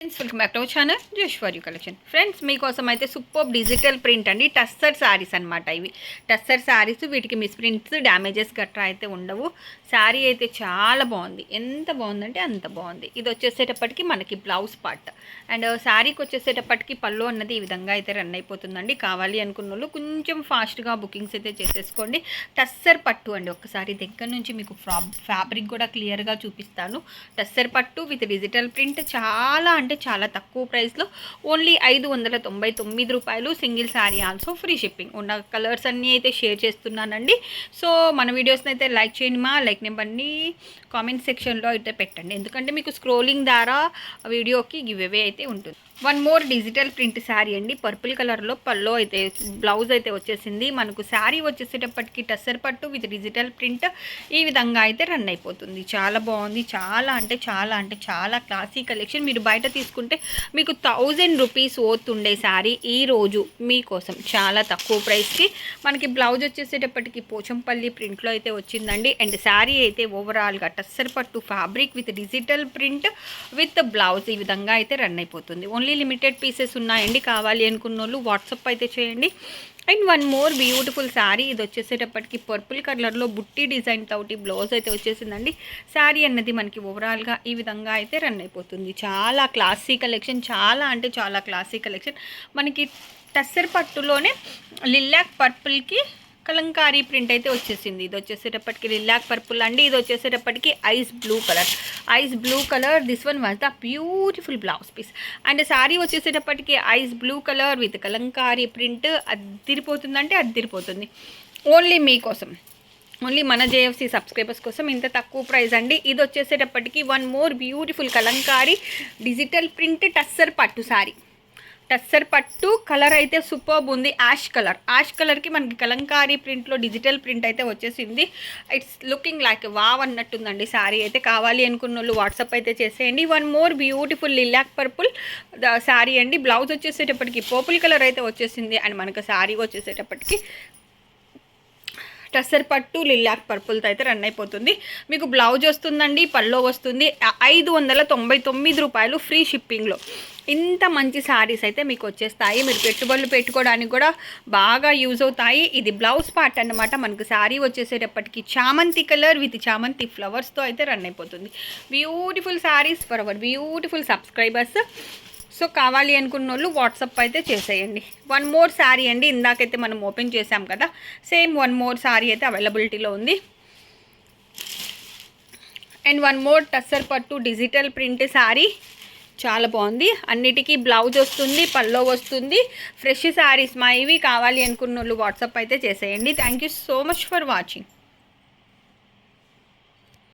Friends welcome back to our channel జోష్వారి collection friends మీకోసం అయితే super digital print అండి. టస్సర్ శారీస్ అనమాట ఇవి. టస్సర్ శారీస్ వీటికి మిస్ ప్రింట్స్ డ్యామేజెస్ గట్రా అయితే ఉండవు. శారీ అయితే చాలా బాగుంది. ఎంత బాగుందంటే అంత బాగుంది. ఇది వచ్చేసేటప్పటికి మనకి బ్లౌజ్ పార్ట్ అండ్ శారీకి వచ్చేసేటప్పటికి పళ్ళు అన్నది ఈ విధంగా అయితే రన్ అయిపోతుందండి. కావాలి అనుకున్న వాళ్ళు కొంచెం ఫాస్ట్గా బుకింగ్స్ అయితే చేసేసుకోండి. టస్సర్ పట్టు అండి. ఒక్కసారి దగ్గర నుంచి మీకు ఫ్రా ఫ్యాబ్రిక్ కూడా క్లియర్గా చూపిస్తాను. టస్సర్ పట్టు విత్ డిజిటల్ ప్రింట్ చాలా అంటే చాలా తక్కువ ప్రైస్లో ఓన్లీ ఐదు వందల తొంభై తొమ్మిది రూపాయలు single sari also free shipping ఉన్న కలర్స్ అన్నీ అయితే షేర్ చేస్తున్నానండి. సో మన వీడియోస్ని అయితే లైక్ చేయండి మా. లైక్ నెంబర్ని కామెంట్ సెక్షన్లో అయితే పెట్టండి. ఎందుకంటే మీకు స్క్రోలింగ్ ద్వారా వీడియోకి గివ్ అవే అయితే ఉంటుంది. One more digital print sari అండి. పర్పుల్ కలర్లో పల్లో అయితే బ్లౌజ్ అయితే వచ్చేసింది. మనకు శారీ వచ్చేసేటప్పటికి టస్సర్ పట్టు విత్ డిజిటల్ ప్రింట్ ఈ విధంగా అయితే రన్ అయిపోతుంది. చాలా బాగుంది. చాలా అంటే చాలా అంటే చాలా క్లాసీ కలెక్షన్. మీరు బయట తీసుకుంటే మీకు థౌజండ్ రూపీస్ ఓతుండే శారీ ఈరోజు మీకోసం చాలా తక్కువ ప్రైస్కి. మనకి బ్లౌజ్ వచ్చేసేటప్పటికి పోచంపల్లి ప్రింట్లో అయితే వచ్చిందండి. అండ్ శారీ అయితే ఓవరాల్గా టస్సర్ పట్టు fabric with digital print with blouse ఈ విధంగా అయితే రన్ అయిపోతుంది. ఓన్లీ లిమిటెడ్ పీసెస్ ఉన్నాయండి. కావాలి అనుకున్న వాళ్ళు వాట్సాప్ అయితే చేయండి. And one more beautiful sari. ఇది వచ్చేసేటప్పటికి పర్పుల్ కలర్లో బుట్టి డిజైన్ తోటి బ్లౌజ్ అయితే వచ్చేసిందండి. శారీ అన్నది మనకి ఓవరాల్గా ఈ విధంగా అయితే రన్ అయిపోతుంది. చాలా క్లాసీ కలెక్షన్ చాలా అంటే చాలా క్లాసీ కలెక్షన్. మనకి టస్సర్ పట్టులోనే లిల్లాక్ పర్పుల్కి కలంకారీ ప్రింట్ అయితే వచ్చేసింది. ఇది వచ్చేసేటప్పటికి లిలాక్ పర్పుల్ అండి. ఇది వచ్చేసేటప్పటికి ice blue colour. Ice blue colour this one was the beautiful blouse piece and sari వచ్చేసేటప్పటికి ice blue colour with kalamkari print. అద్దిరిపోతుందంటే అద్దిరిపోతుంది ఓన్లీ మీకోసం ఓన్లీ మన జేఎఫ్సీ సబ్స్క్రైబర్స్ కోసం ఇంత తక్కువ ప్రైస్ అండి. ఇది వచ్చేసేటప్పటికి one more beautiful kalamkari digital print tussar పట్టు శారీ టస్సర్ పట్టు కలర్ అయితే సూపర్బ్ ఉంది. Ash colour. యాష్ కలర్కి మనకి కలంకారీ ప్రింట్లో డిజిటల్ ప్రింట్ అయితే వచ్చేసింది. ఇట్స్ లుకింగ్ లైక్ వావ్ అన్నట్టుందండి. శారీ అయితే కావాలి అనుకున్న వాళ్ళు వాట్సాప్ అయితే చేసేయండి. One more beautiful lilac purple the sari అండి. బ్లౌజ్ వచ్చేసేటప్పటికి పర్పుల్ కలర్ అయితే వచ్చేసింది. అండ్ మనకు శారీ వచ్చేసేటప్పటికి టస్సర్ పట్టు లిల్లాక్ పర్పుల్తో అయితే రన్ అయిపోతుంది. మీకు బ్లౌజ్ వస్తుందండి పల్లో వస్తుంది. ఐదు వందల తొంభై తొమ్మిది రూపాయలు ఫ్రీ షిప్పింగ్లో. ఇంత మంచి శారీస్ అయితే మీకు వచ్చేస్తాయి. మీరు పెట్టుబడులు పెట్టుకోవడానికి కూడా బాగా యూజ్ అవుతాయి. ఇది బ్లౌజ్ పార్ట్ అన్నమాట. మనకు శారీ వచ్చేసేటప్పటికి చామంతి కలర్ విత్ చామంతి ఫ్లవర్స్తో అయితే రన్ అయిపోతుంది. Beautiful saris for our beautiful subscribers. So కావాలి అనుకున్న వాళ్ళు వాట్సప్ అయితే చేసేయండి. వన్ మోర్ శారీ అండి. ఇందాకైతే మనం ఓపెన్ చేసాం కదా. సేమ్ వన్ మోర్ శారీ అయితే అవైలబిలిటీలో ఉంది. అండ్ వన్ మోర్ టస్సర్ పట్టు డిజిటల్ ప్రింట్ శారీ చాలా బాగుంది. అన్నిటికీ బ్లౌజ్ వస్తుంది పల్లో వస్తుంది. ఫ్రెష్ శారీస్ మా ఇవి కావాలి అనుకున్న వాళ్ళు వాట్సాప్ అయితే చేసేయండి. Thank you so much for watching